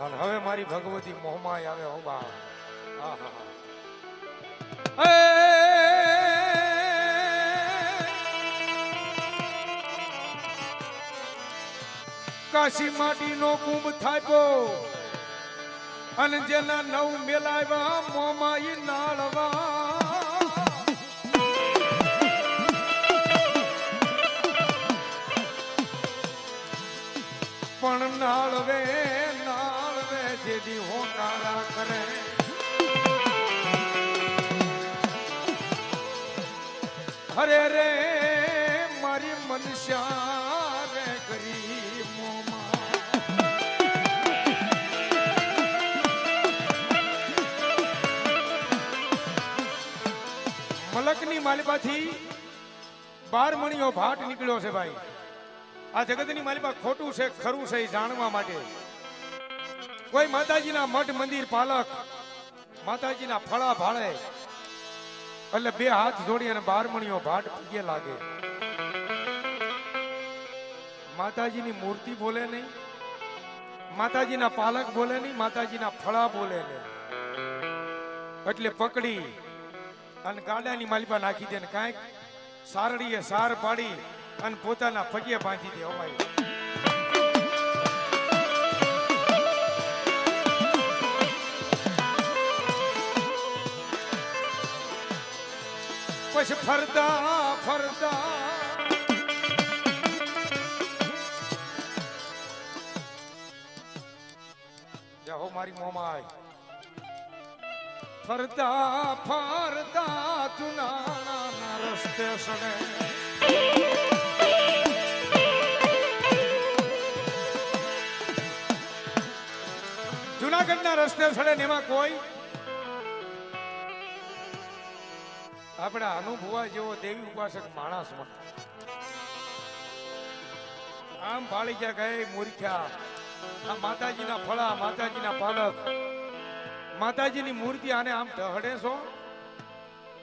અને હવે મારી ભગવતી મોહમાં આવે હો બા આહા. એ! કાશી માટીનો કુંભ થાપ્યો અને જેના નવ મેલાવ્યા મોમાં ઈ નાળવા જેદી હોકારા કરે. હરે રે, મારી મનસ્યા રે કરી મલકની માલિપાથી બાર મણીઓ ભાટ નીકળ્યો છે ભાઈ. આ જગતની માલિપા ખોટું છે, ખરું છે એ જાણવા માટે. કોઈ માતાજીના મઠ મંદિર પાલક, માતાજીના ફળા ભાળે. એટલે બે હાથ જોડી અને બાર મણીઓ ભાટ પગે લાગે. માતાજીની મૂર્તિ બોલે નહીં, માતાજીના પાલક બોલે નહીં, માતાજીના ફળા બોલે નહીં. એટલે પકડી અને ગાડાની માલિપા નાખી દે ને કાંઈક સારડીએ સાર પાડી અને પોતાના પગે બાંધી દે અમારી. પછી ફરતા ફરતા જાઓ મારી મોમાય ફરતા ફરતા ચુનાના રસ્તે સડે જુનાગઢના રસ્તે સડે એમાં કોઈ આપણા અનુભવા જેવો દેવી ઉપાસક માણસ મળે આમ ભાળી ગયા ગયે મૂર્ખ્યા, આ માતાજીના ફળા, માતાજીના પાલક. માતાજીની મૂર્તિ આને આમ ઢહડે છો?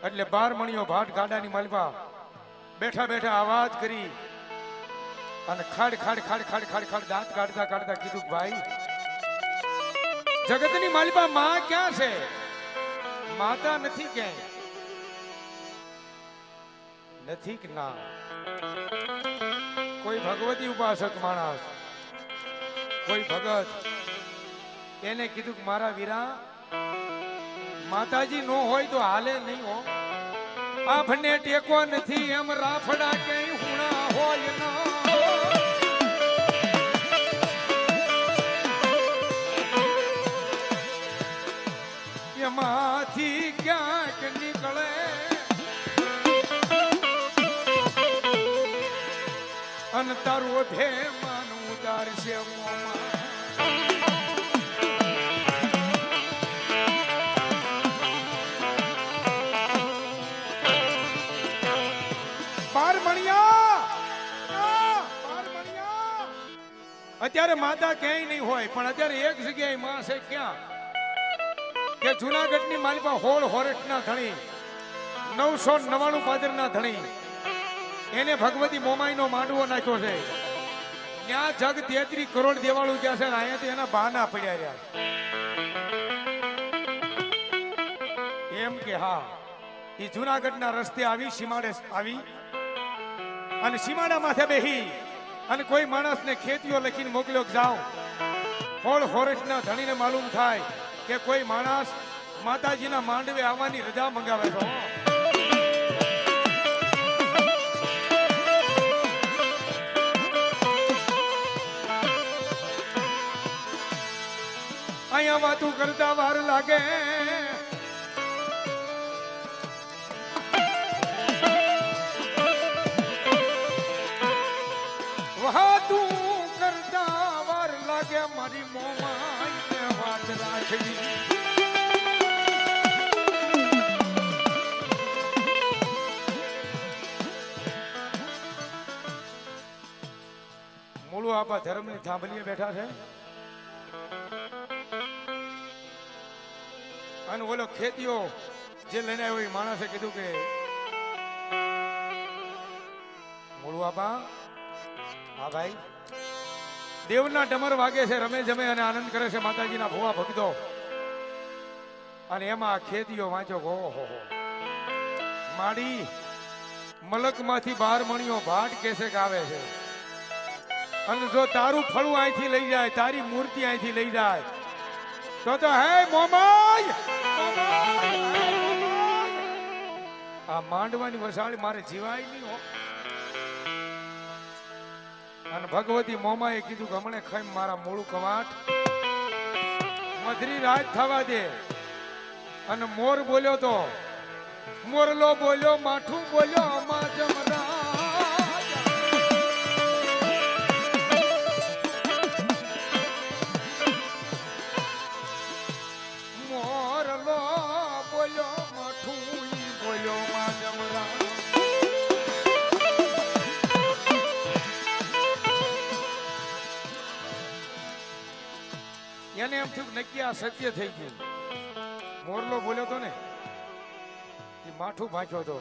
એટલે બાર મણીઓ ભાટ ગાડાની મલબા બેઠા બેઠા અવાજ કરી અને ખાડ ખાડ ખાડ ખાડ ખાડ ખાડ દાંત કાઢતા કાઢતા કીધું ભાઈ, જગતની માલિપા માં ક્યાં છે? માતા નથી ક્યાંય. નથી કે ના? કોઈ ભગવતી ઉપાસક માણસ, કોઈ ભગત, એને કીધું કે મારા વીરા, માતાજી નો હોય તો હાલે નહીં હો. આભને ટેકો નથી, એમ રાફડા કે હુણા હોય ના. અત્યારે માતા ક્યાંય નહીં હોય, પણ અત્યારે એક જગ્યાએ માં છે ક્યાં? કે જુનાગઢની માલિપા હોળ હોરઠના ધણી, નવસો નવાણું પાદરના ધણી. એને ભગવતી મોમાઈનો માંડવો નાખ્યો છે. ત્યાં જગ તેત્રી કરોડ દેવાળું ક્યાં છે અહીંયાથી એના બહાના પડ્યા રહ્યા એમ કે હા. એ જુનાગઢના રસ્તે આવી, સીમાડે આવી અને સીમાડા માથે બેહી અને કોઈ માણસને ખેતીઓ લખીને મોકલ્યો જાઓ. હોળ હોરઠના ધણીને માલુમ થાય કે કોઈ માણસ માતાજીના માંડવે આવવાની રજા મંગાવે છે. અહીંયા વાતું કરતા વાર લાગે. વાતું કરતા વાર લાગે મૂળું આપા ધર્મની થાંભલીએ બેઠા છે. અને ઓલો ખેતીઓ જે લઈને આવ્યો એ માણસે કીધું કે મૂળું આપા. હા ભાઈ. દેવના ડમર વાગે છે, રમે જમે અને આનંદ કરે છે, માતાજીના ભુવા ભક્તો અને એમાં ખેતીઓ વાંચો ઓહો, હો. માડી મલકમાંથી બાર મણીઓ ભાટ કેસે આવે છે. અને જો તારું ફળું અહીંથી લઈ જાય, તારી મૂર્તિ અહીંથી લઈ જાય, તો તો હે હે મોમાય. આ માંડવાની વસાળી મારે જીવાય નહીં હો. અને ભગવતી મોમાએ કીધું કે હમણે ખાઈ મારા મૂળું કવાટ. મધરી રાત થવા દે. અને મોર બોલ્યો તો, મોરલો બોલ્યો, માઠું બોલ્યો અમા એને એમ થયું નક્કી આ સત્ય થઈ ગયું. મોરલો બોલ્યો તો ને, એ માઠું ભાંચ્યો તો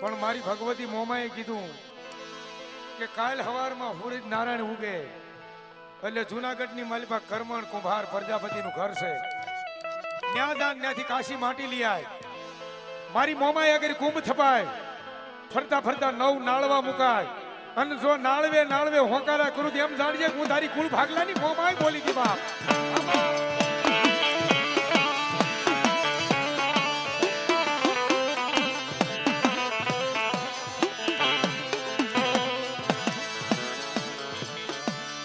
પણ મારી ભગવતી મોમાએ કીધું કે કાલ હવારમાં સૂરજ નારાયણ ઉગે, એટલે જુનાગઢની માલિપા કરમણ કુંભાર પ્રજાપતિનું ઘર છે. ન્યાદાન ત્યાંથી કાશી માટી લઈ મારી મોમાએ અગર કુંભ થપાય, ફરતા ફરતા નવ નાળવા મુકાય. અને જો નાળવે નાળવે હોકારા કરું તો એમ જાણજે હું તારી કુળ ભાગલાની મોમાય બોલી દી બાપ.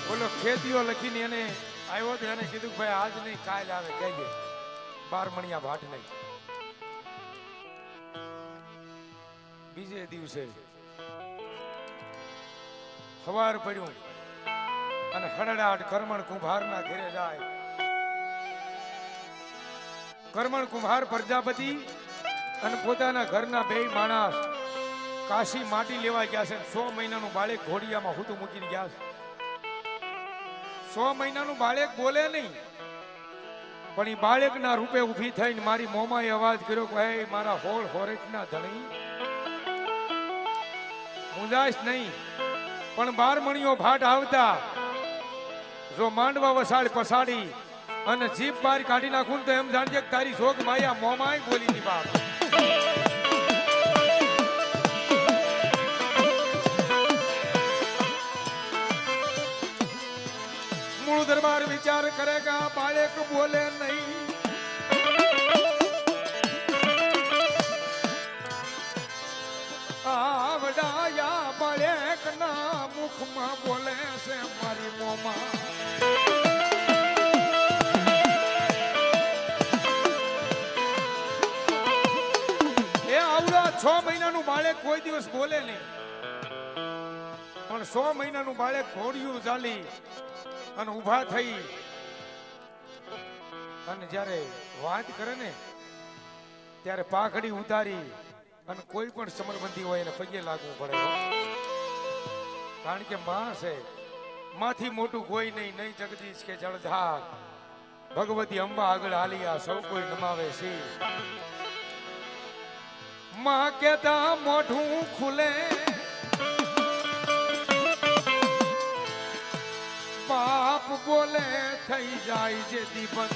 બોલો ખેતીઓ લખીને એને આવ્યો તો એને કીધું ભાઈ આજ નહીં, કાલ આવે કહેજે બાર મણિયા ભાટ નહીં. બીજે દિવસે સવાર પડ્યું અને હડડાટ કરમણ કુંભારના ઘરે જાય. કરમણ કુંભાર પ્રજાપતિ અને પોતાના ઘરના બે માણસ કાશી માટી લેવા ગયા છે. સો મહિનાનું બાળક ઘોડિયામાં હુતું મૂકીને ગયા છે. સો મહિનાનું બાળક બોલે નહીં, પણ એ બાળકના રૂપે ઊભી થઈને મારી મોમાએ અવાજ કર્યો કે, હે, મારા હોળ હોરેકના ધણી મુંજાશ નહીં. પણ બાર મણીઓ ભાટ આવતા. જો માંડવા વસાડ પસાડી અને જીભ બહાર કાઢી નાખું તો એમ જાણજે તારી શોક માયા મોમાય બોલી ની બાપ. મૂળ દરબાર વિચાર કરે કે આ બાળક બોલે નહીં. એ આવડા છ મહિનાનું બાળક કોઈ દિવસ બોલે નહીં. પણ સો મહિનાનું બાળક ઘોડિયું ચાલી અને ઊભા થઈ. અને જ્યારે વાત કરે ને, ત્યારે પાઘડી ઉતારી અને કોઈ પણ સમરબંધી હોય એને પગે લાગવું પડે. કારણ કે માં છે. માંથી મોટું કોઈ નહીં નહીં જગદીશ કે જળધાર. ભગવતી અંબા આગળ હાલી આ સૌ કોઈ નમાવે છે. માં કેતા મોઢું ખુલે. બાપ બોલે, થઈ જાય જે દીપક.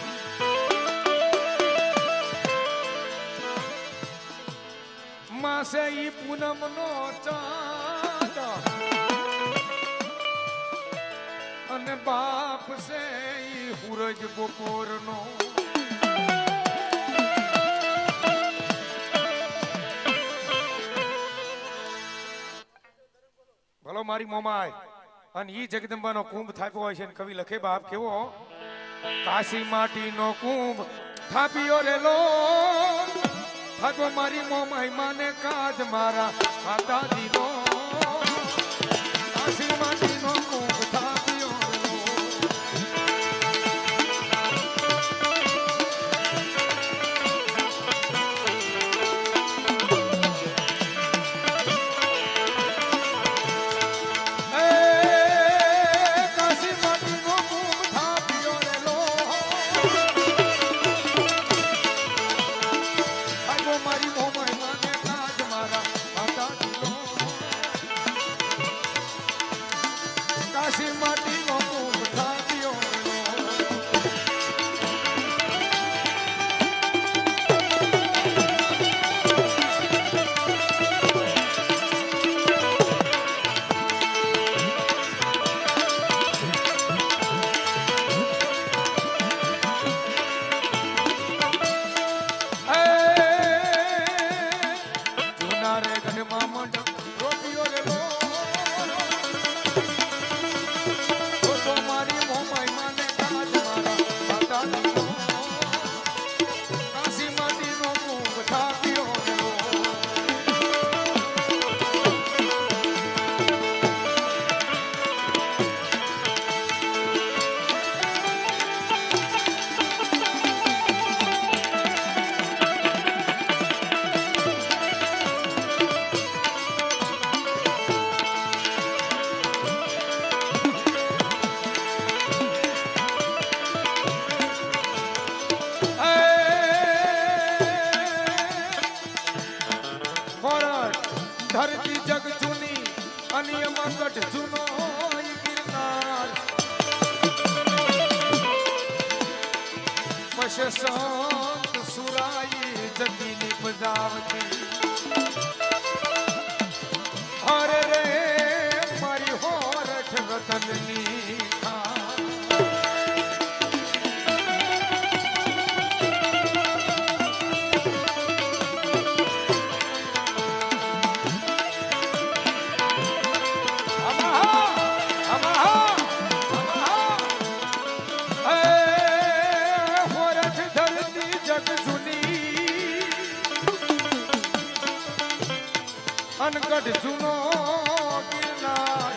માસે ઈ પૂનમ નો ચાંદ. અને બાપ છે ઈ હુરજ બપોર નો ભલો મારી મોમાય, અને ઈ જગદંબાનો કુંભ થાપ્યો હોય છે ને કવિ લખે બાપ કેવો? કાશી માટીનો કુંભ થાપ્યો રેલો થાપ્યો મારી મોમાય, માને કાજ મારા માતાજીનો. અનગઢ જૂનો ગિરનાર.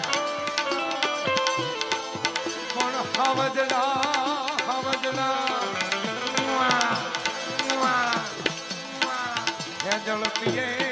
પણ હવજડા હવજડા જળ પીએ.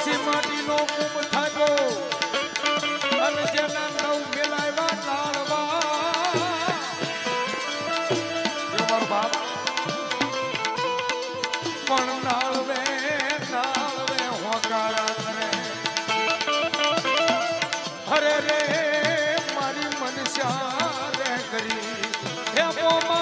કાશી માટીનો કુંભ થયો અને જેના નવ મેલાવ્યા નાળવા બાપ. પણ નાળવે નાળવે, હોકારા કરે. હરે રે, મારી મનસ્યા રે કરી. હે મોમા